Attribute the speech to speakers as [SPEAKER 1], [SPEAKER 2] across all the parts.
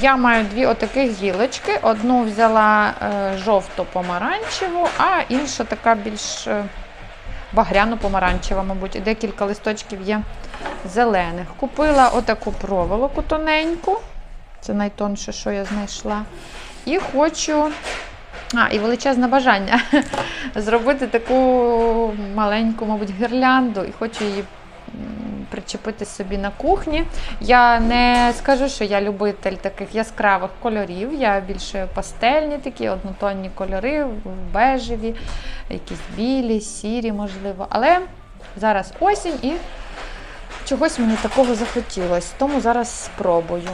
[SPEAKER 1] Я маю дві отаких гілочки. Одну взяла е, жовто-помаранчеву, а інша така більш е, багряно-помаранчева, мабуть, декілька листочків є зелених. Купила отаку проволоку тоненьку. Це найтонше, що я знайшла. І хочу. А, і величезне бажання зробити таку маленьку, мабуть, гірлянду, і хочу її причепити собі на кухні. Я не скажу, що я любитель таких яскравих кольорів. Я більше пастельні такі, однотонні кольори, бежеві, якісь білі, сірі, можливо. Але зараз осінь і чогось мені такого захотілося, тому зараз спробую.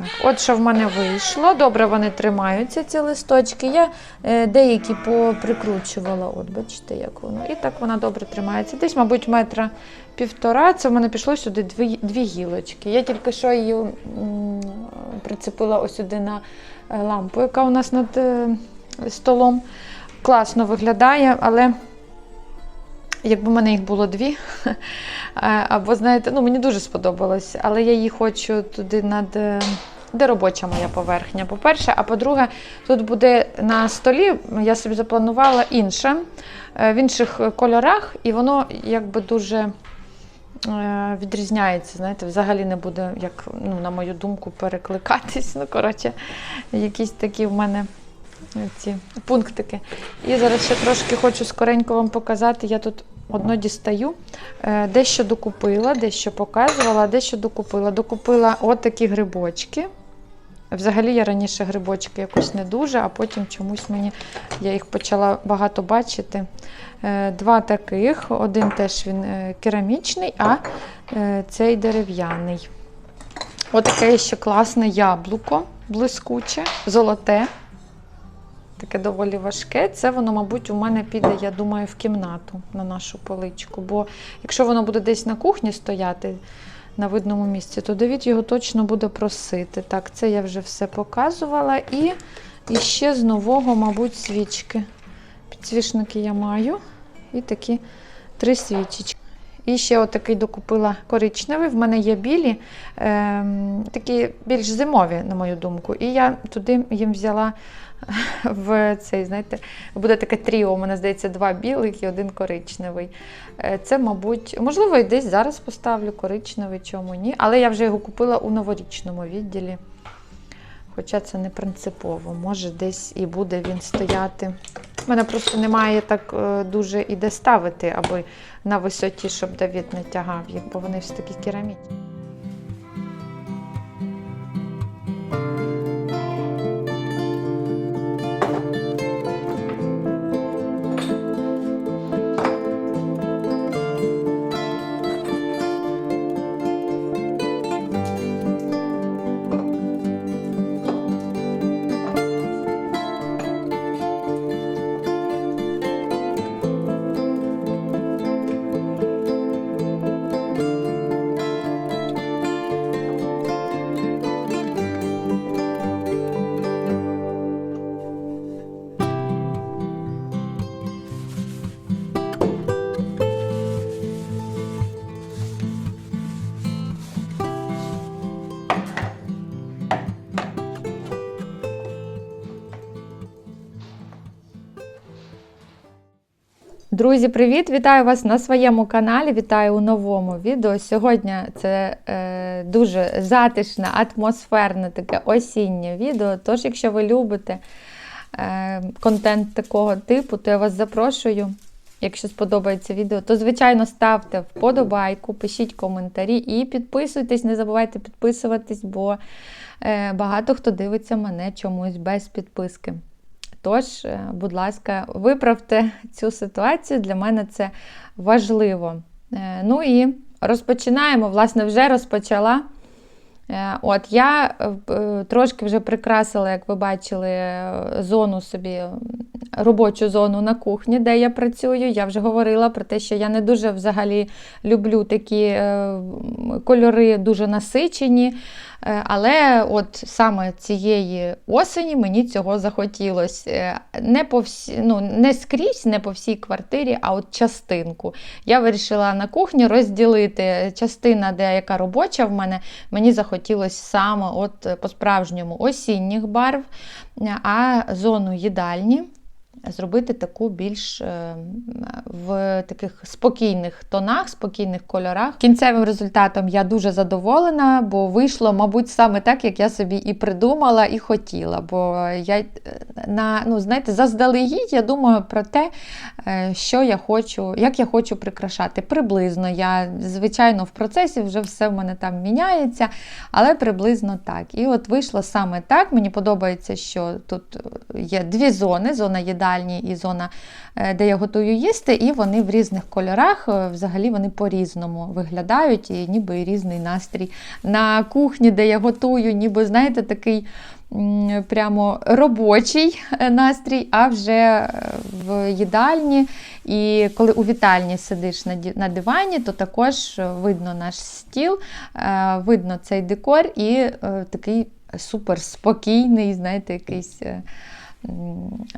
[SPEAKER 1] Так, от що в мене вийшло. Добре вони тримаються, ці листочки. Я е, деякі поприкручувала, от бачите, як воно. І так вона добре тримається. Десь, мабуть, метра півтора. Це в мене пішло сюди дві, дві гілочки. Я тільки що її м, прицепила ось сюди на е, лампу, яка у нас над е, столом. Класно виглядає, але якби в мене їх було дві. е, Або, знаєте, ну мені дуже сподобалось, але я її хочу туди над. Де робоча моя поверхня, по-перше, а по-друге, тут буде на столі, я собі запланувала інше, е, в інших кольорах, і воно якби дуже е, відрізняється. Знаєте, взагалі не буде, як, ну, на мою думку, перекликатись. Ну, коротше, якісь такі в мене ці пунктики. І зараз ще трошки хочу скоренько вам показати. Я тут одно дістаю. Е, Дещо докупила, дещо показувала, дещо докупила. Докупила от такі грибочки. Взагалі я раніше грибочки якось не дуже, а потім чомусь мені я їх почала багато бачити. Е, Два таких, один теж він е, керамічний, а е, цей дерев'яний. Отаке ще класне яблуко, блискуче, золоте. Таке доволі важке. Це воно, мабуть, у мене піде, я думаю, в кімнату на нашу поличку. Бо якщо воно буде десь на кухні стояти на видному місці, то Давід його точно буде просити. Так, це я вже все показувала. І, і ще з нового, мабуть, свічки. Підсвічники я маю. І такі три свічечки. І ще отакий докупила коричневий. В мене є білі, ем, такі більш зимові, на мою думку. І я туди їм взяла в цей, знаєте, буде таке тріо, мене здається, два білих і один коричневий. Е, Це, мабуть, можливо, і десь зараз поставлю коричневий, чому ні. Але я вже його купила у новорічному відділі. Хоча це не принципово, може десь і буде він стояти. У мене просто немає так е, дуже і де ставити, аби на висоті, щоб Давід не тягав їх, бо вони всі такі керамічні. Друзі, привіт! Вітаю вас на своєму каналі. Вітаю у новому відео. Сьогодні це е, дуже затишне, атмосферне таке осіннє відео. Тож, якщо ви любите е, контент такого типу, то я вас запрошую. Якщо сподобається відео, то звичайно ставте вподобайку, пишіть коментарі і підписуйтесь. Не забувайте підписуватись, бо е, багато хто дивиться мене чомусь без підписки. Тож, е, будь ласка, виправте цю ситуацію. Для мене це важливо. Е, Ну і розпочинаємо. Власне, вже розпочала. Е, От я трошки вже прикрасила, як ви бачили, зону собі, робочу зону на кухні, де я працюю. Я вже говорила про те, що я не дуже взагалі люблю такі кольори дуже насичені. Е, Але от саме цієї осені мені цього захотілося. Е, Не, по всі, ну, не скрізь, не по всій квартирі, а от частинку. Я вирішила на кухні розділити частина, де яка робоча в мене, мені захотілося саме от по-справжньому осінніх барв, а зону їдальні зробити таку більш е, в таких спокійних тонах, спокійних кольорах. Кінцевим результатом я дуже задоволена, бо вийшло, мабуть, саме так, як я собі і придумала, і хотіла. Бо я е, на ну, знаєте, заздалегідь я думаю про те, е, що я хочу, як я хочу прикрашати. Приблизно я, звичайно, в процесі вже все в мене там міняється, але приблизно так. І от вийшло саме так. Мені подобається, що тут є дві зони: зона їдальні і зона, е, де я готую їсти, і вони в різних кольорах, е, взагалі вони по-різному виглядають, і ніби і різний настрій. На кухні, де я готую, ніби, знаєте, такий. Прямо робочий е, настрій, а вже в їдальні. І коли у вітальні сидиш на дивані, то також видно наш стіл, видно цей декор і такий супер спокійний, знаєте, якийсь.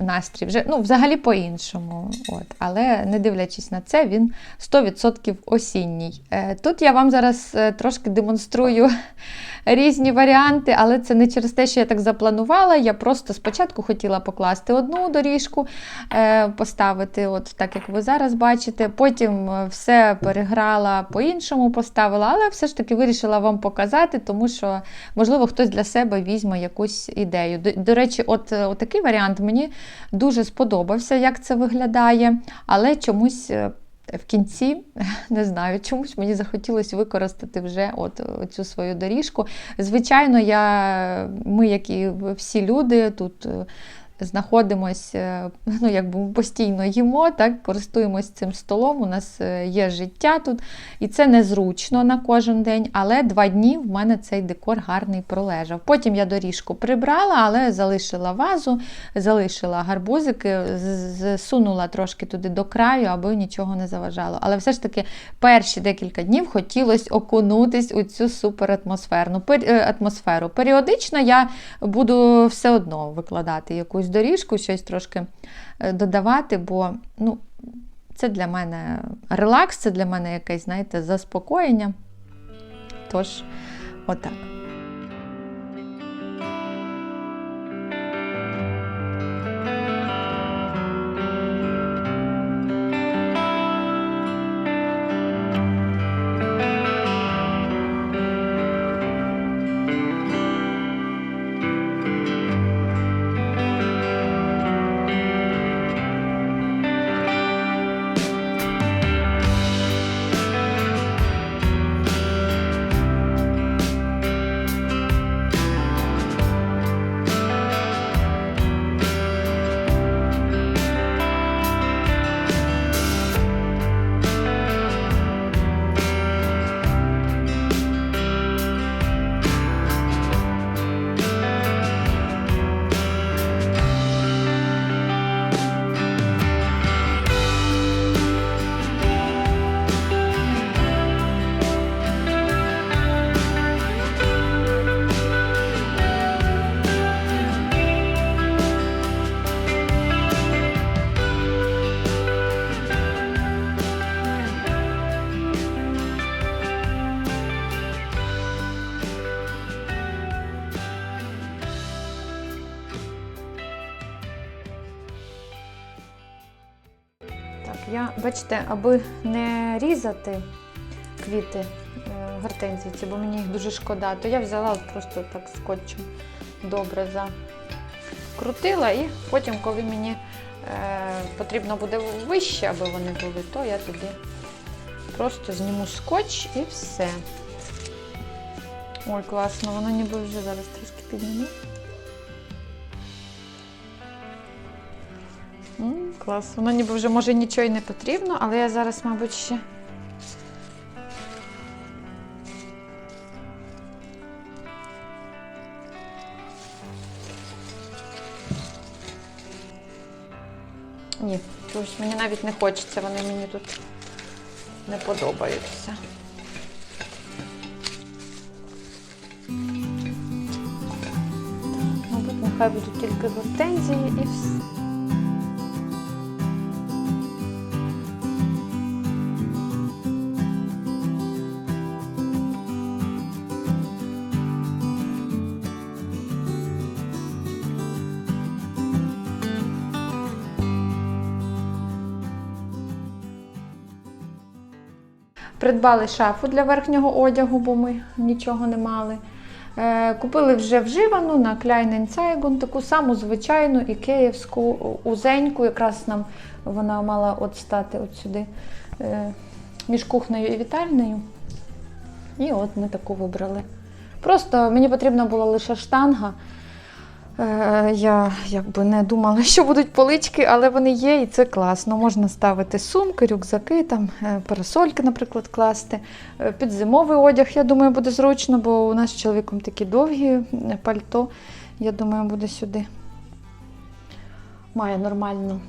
[SPEAKER 1] Настрій. Вже, ну, взагалі по-іншому. От. Але не дивлячись на це, він 100% осінній. Е, Тут я вам зараз е, трошки демонструю різні варіанти, але це не через те, що я так запланувала. Я просто спочатку хотіла покласти одну доріжку, е, поставити, от так як ви зараз бачите. Потім все переграла по-іншому, поставила, але все ж таки вирішила вам показати, тому що, можливо, хтось для себе візьме якусь ідею. До, до речі, от, от такий варіант мені дуже сподобався, як це виглядає, але чомусь. е, В кінці не знаю, чомусь мені захотілося використати вже от цю свою доріжку. Звичайно, я, ми, як і всі люди, тут е, знаходимося, ну якби ми постійно їмо, так, користуємось цим столом. У нас е, є життя тут, і це незручно на кожен день, але два дні в мене цей декор гарний пролежав. Потім я доріжку прибрала, але залишила вазу, залишила гарбузики, з- засунула трошки туди до краю, аби нічого не заважало. Але все ж таки перші декілька днів хотілося окунутись у цю супер атмосферну пер- е, атмосферу. Періодично я буду все одно викладати якусь доріжку, щось трошки е, додавати, бо ну, це для мене релакс, це для мене якесь, знаєте, заспокоєння. Тож, отак. Я, бачите, аби не різати квіти е, гортензії, бо мені їх дуже шкода, то я взяла просто так скотчем добре закрутила, і потім, коли мені е, потрібно буде вище, аби вони були, то я тоді просто зніму скотч і все. Ой, класно, воно ніби вже зараз трошки підніму. Клас. Воно ніби вже може нічого й не потрібно, але я зараз, мабуть, ще. Ні, чогось мені навіть не хочеться, вони мені тут не подобаються. хай будуть тільки гортензії і все. Придбали шафу для верхнього одягу, бо ми нічого не мали. Е, Купили вже вживану на Klein Zeitung, таку саму звичайну ікеївську, узеньку. Якраз нам вона мала от стати от сюди е, між кухнею і вітальнею. І от ми таку вибрали. Просто мені потрібна була лише штанга. Е, Я якби не думала, що будуть полички, але вони є, і це класно. Можна ставити сумки, рюкзаки, там, е, парасольки, наприклад, класти. Е, Під зимовий одяг, я думаю, буде зручно, бо у нас з чоловіком такі довгі пальто. Я думаю, буде сюди. Має нормально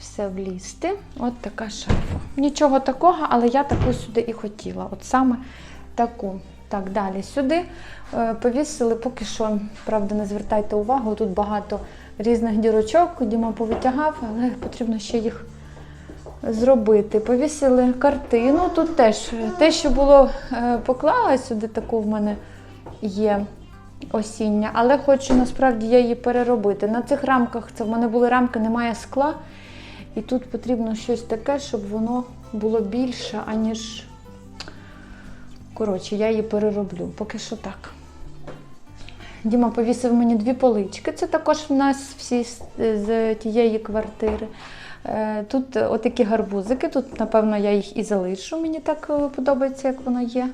[SPEAKER 1] все влізти. От така шафа. Нічого такого, але я таку сюди і хотіла. От саме таку. Так, далі сюди е, повісили, поки що, правда, не звертайте увагу, тут багато різних дірочок, Діма повитягав, але потрібно ще їх зробити. Повісили картину. Тут теж те, що було е, поклала сюди, таку в мене є осіння, але хочу насправді я її переробити. На цих рамках це в мене були рамки, немає скла. І тут потрібно щось таке, щоб воно було більше, аніж. Коротше, я її перероблю. Поки що так. Діма повісив мені дві полички. Це також в нас всі з, тієї квартири. Е, Тут отакі гарбузики. Тут, напевно, я їх і залишу. Мені так е, подобається, як воно є.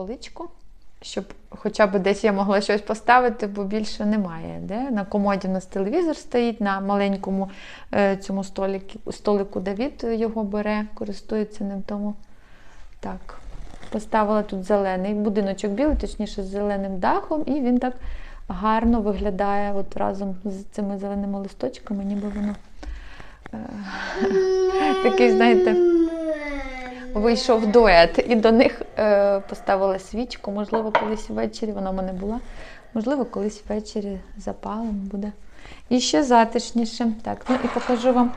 [SPEAKER 1] Поличку, щоб хоча б десь я могла щось поставити, бо більше немає. Де? На комоді у нас телевізор стоїть, на маленькому е, цьому столику, столику Давід його бере, користується ним. Тому так. Поставила тут зелений будиночок білий, точніше, з зеленим дахом, і він так гарно виглядає от разом з цими зеленими листочками, ніби воно е, такий, знаєте, вийшов дует, і до них поставила свічку. Можливо, колись ввечері вона в мене була. Можливо, колись ввечері запалим буде. І ще затишніше. Так, ну і покажу вам,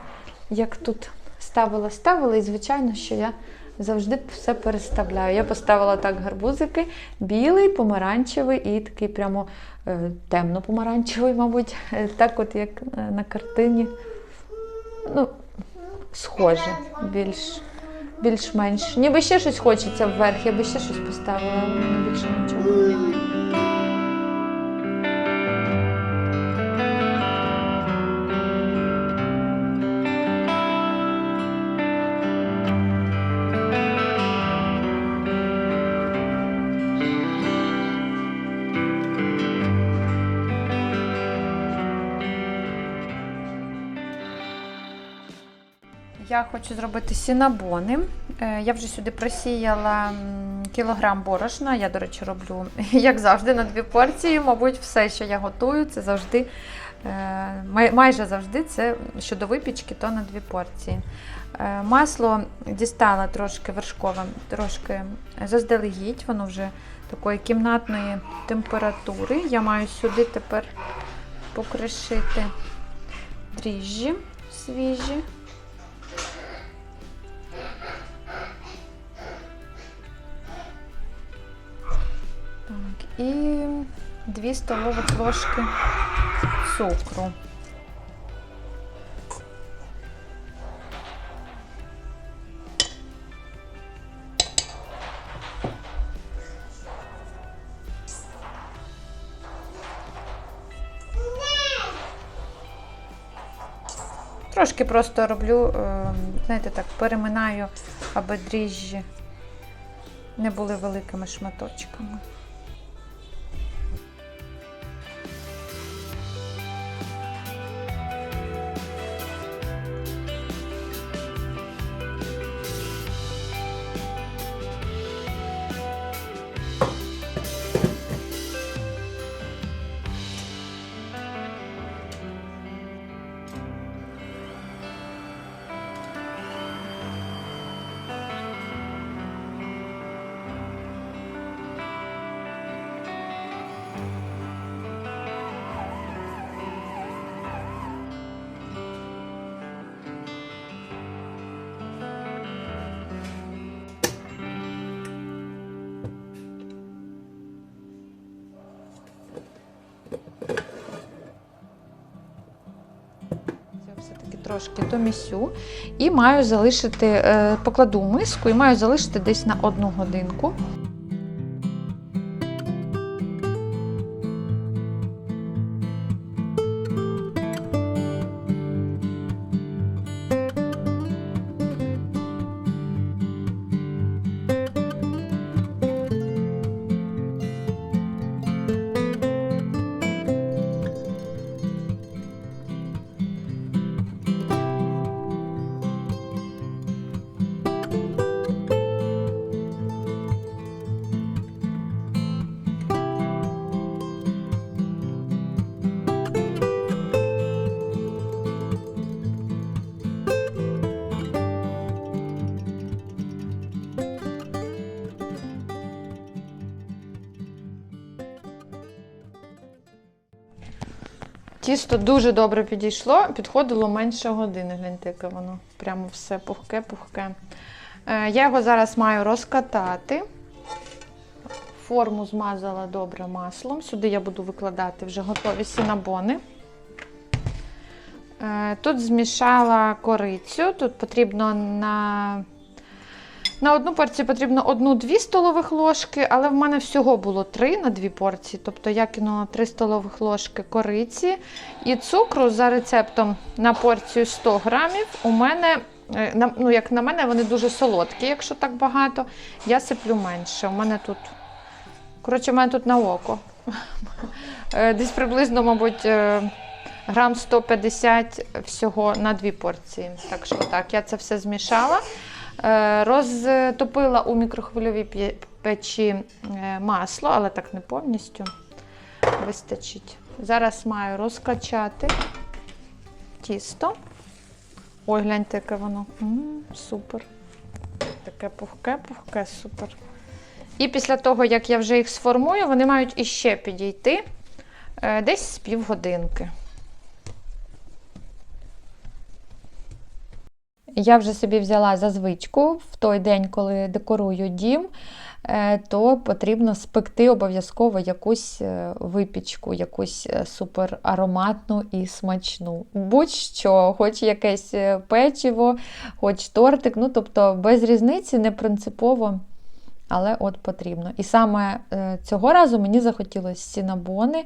[SPEAKER 1] як тут ставила, ставила. І звичайно, що я завжди все переставляю. Я поставила так гарбузики, білий, помаранчевий і такий прямо е, темно-помаранчевий, мабуть, Е, так, от як е, на картині. Ну, схоже, більш більш-менш. Ніби ще щось хочеться вверх, я би ще щось поставила, але більше нічого Я хочу зробити сінабони. Е, Я вже сюди просіяла кілограм борошна. Я, до речі, роблю, як завжди, на дві порції. Мабуть, все, що я готую, це завжди, е, майже завжди це щодо випічки, то на дві порції. Е, Масло дістала трошки вершкове, трошки заздалегідь, воно вже такої кімнатної температури. Я маю сюди тепер покришити дріжджі свіжі. І 2 столових ложки цукру. Трошки просто роблю, е, знаєте, так, переминаю, аби дріжджі не були великими шматочками. Трошки домісю і маю залишити, е, покладу миску і маю залишити десь на одну годинку. Тісто дуже добре підійшло, підходило менше години. Гляньте, яке воно прямо все пухке-пухке. Е, Я його зараз маю розкатати. Форму змазала добре маслом. Сюди я буду викладати вже готові сінабони. Е, Тут змішала корицю. Тут потрібно на на одну порцію потрібно 1-2 столових ложки, але в мене всього було 3 на 2 порції. Тобто я кинула 3 столових ложки кориці і цукру за рецептом на порцію 100 грамів. У мене, е, ну, як на мене, вони дуже солодкі, якщо так багато. Я сиплю менше. У мене тут, коротше, у мене тут на око. Е, Десь приблизно, мабуть, е, грам 150 всього на 2 порції. Так що так, я це все змішала. Е, Розтопила у мікрохвильовій печі е, масло, але так не повністю вистачить. Зараз маю розкачати тісто. Ой, гляньте, яке воно. М, супер. Таке пухке-пухке, супер. І після того, як я вже їх сформую, вони мають іще підійти е, десь з півгодинки. Я вже собі взяла за звичку в той день, коли декорую дім, е, то потрібно спекти обов'язково якусь е, випічку, якусь е, супер ароматну і смачну. Будь-що, хоч якесь печиво, хоч тортик, ну тобто без різниці, не принципово. Але от потрібно. І саме цього разу мені захотілося сінабони,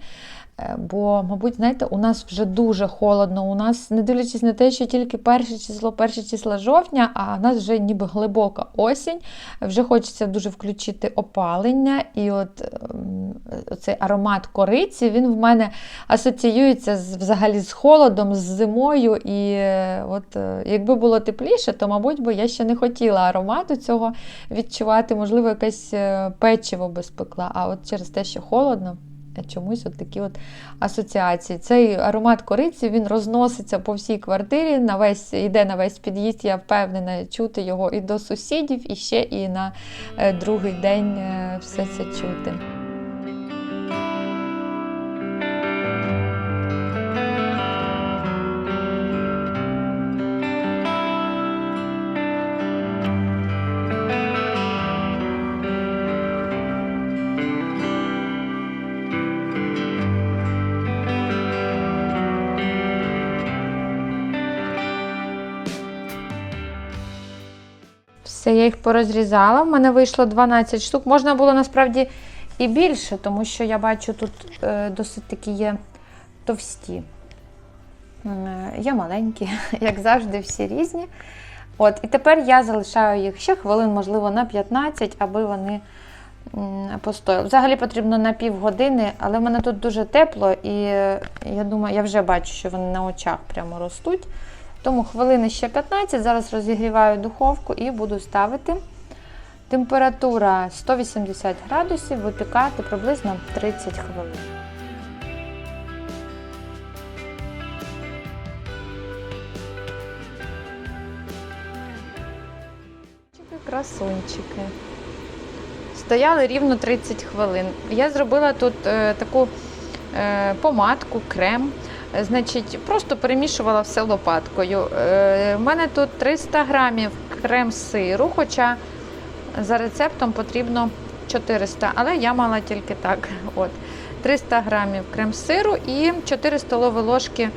[SPEAKER 1] бо, мабуть, знаєте, у нас вже дуже холодно. У нас, не дивлячись на те, що тільки перше число, перше число жовтня, а у нас вже ніби глибока осінь. Вже хочеться дуже включити опалення. І от ем, цей аромат кориці він в мене асоціюється з, взагалі з холодом, з зимою. І е, от е, якби було тепліше, то, мабуть, би я ще не хотіла аромату цього відчувати. Можливо, якесь е, печиво би спекла. А от через те, що холодно. Чомусь от такі от асоціації. Цей аромат кориці він розноситься по всій квартирі, на весь, йде на весь під'їзд, я впевнена, чути його і до сусідів, і ще і на е, другий день е, все це чути. Все, я їх порозрізала. В мене вийшло 12 штук. Можна було насправді і більше, тому що я бачу, тут е, досить такі є товсті. Е, Є маленькі, як завжди, всі різні. От, І тепер я залишаю їх ще хвилин, можливо, на 15, аби вони постояли. Взагалі потрібно на півгодини, але в мене тут дуже тепло, і е, я думаю, я вже бачу, що вони на очах прямо ростуть. Тому хвилини ще 15. Зараз розігріваю духовку і буду ставити. Температура 180 градусів, випікати приблизно 30 хвилин. Красунчики. Стояли рівно 30 хвилин. Я зробила тут е, таку е, помадку, крем. Е, Значить, просто перемішувала все лопаткою. Е, У мене тут 300 грамів крем сиру, хоча за рецептом потрібно 400, але я мала тільки так. От. 300 грамів крем сиру і 4 столові ложки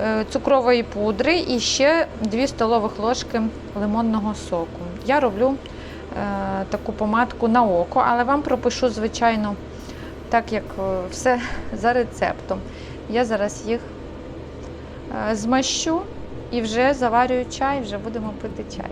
[SPEAKER 1] е, цукрової пудри і ще 2 столових ложки лимонного соку. Я роблю е, таку помадку на око, але вам пропишу, звичайно, так як е, все за рецептом. Я зараз їх е, змащу і вже заварюю чай, вже будемо пити чай.